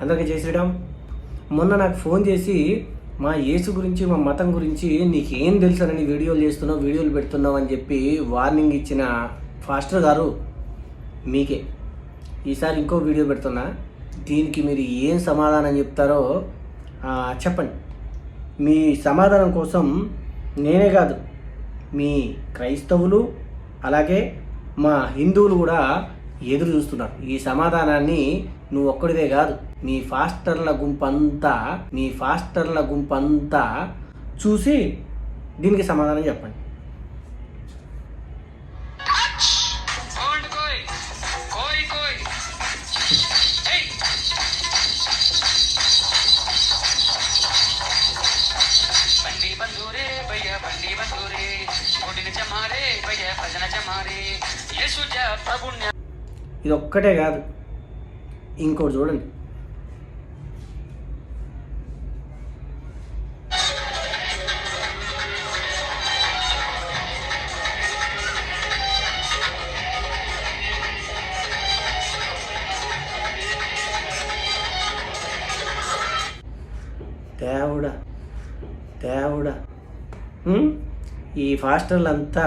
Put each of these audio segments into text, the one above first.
అందరికీ చేసేయడం మొన్న నాకు ఫోన్ చేసి మా యేసు గురించి మా మతం గురించి నీకేం తెలుసని వీడియోలు చేస్తున్నావు వీడియోలు పెడుతున్నావు అని చెప్పి వార్నింగ్ ఇచ్చిన ఫాస్టర్ గారు మీకే. ఈసారి ఇంకో వీడియో పెడుతున్నా. దీనికి మీరు ఏం సమాధానం చెప్తారో చెప్పండి. మీ సమాధానం కోసం నేనే కాదు మీ క్రైస్తవులు అలాగే మా హిందువులు కూడా ఎదురు చూస్తున్నారు ఈ సమాధానాన్ని నువ్వు ఒక్కడిదే కాదు మీ ఫాస్టర్ల గుంపంతా మీ ఫాస్టర్ల గుంపంతా చూసి దీనికి సమాధానం చెప్పండి कौन कोई कोई कोई Hey! ఇది ఒక్కటే కాదు. ఇంకోటి చూడండి. దేవుడా దేవుడా ఈ ఫాస్టర్లంతా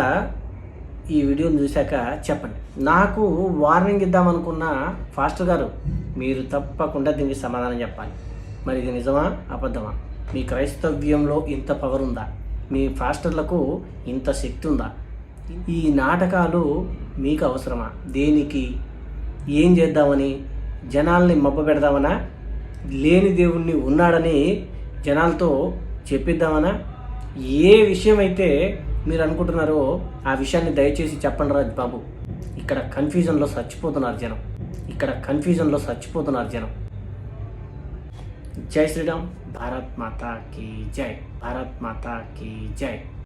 ఈ వీడియోని చూశాక చెప్పండి. నాకు వార్నింగ్ ఇద్దామనుకున్న ఫాస్టర్ గారు మీరు తప్పకుండా దీనికి సమాధానం చెప్పాలి. మరి ఇది నిజమా అబద్ధమా? మీ క్రైస్తవ్యంలో ఇంత పవర్ ఉందా? మీ ఫాస్టర్లకు ఇంత శక్తి ఉందా? ఈ నాటకాలు మీకు అవసరమా? దేనికి? ఏం చేద్దామని? జనాల్ని మబ్బ పెడదామనా? లేని దేవుణ్ణి ఉన్నాడని జనాలతో చెప్పిద్దామనా? ఏ విషయమైతే మీరు అనుకుంటున్నారో ఆ విషయాన్ని దయచేసి చెప్పండి రాజ్ బాబు. ఇక్కడ కన్ఫ్యూజన్లో చచ్చిపోతున్నారు జనం. ఇక్కడ కన్ఫ్యూజన్లో చచ్చిపోతున్నారు జనం. జై శ్రీరామ్. భారత్ మాతా కీ జై. భారత్ మాతా కీ జై.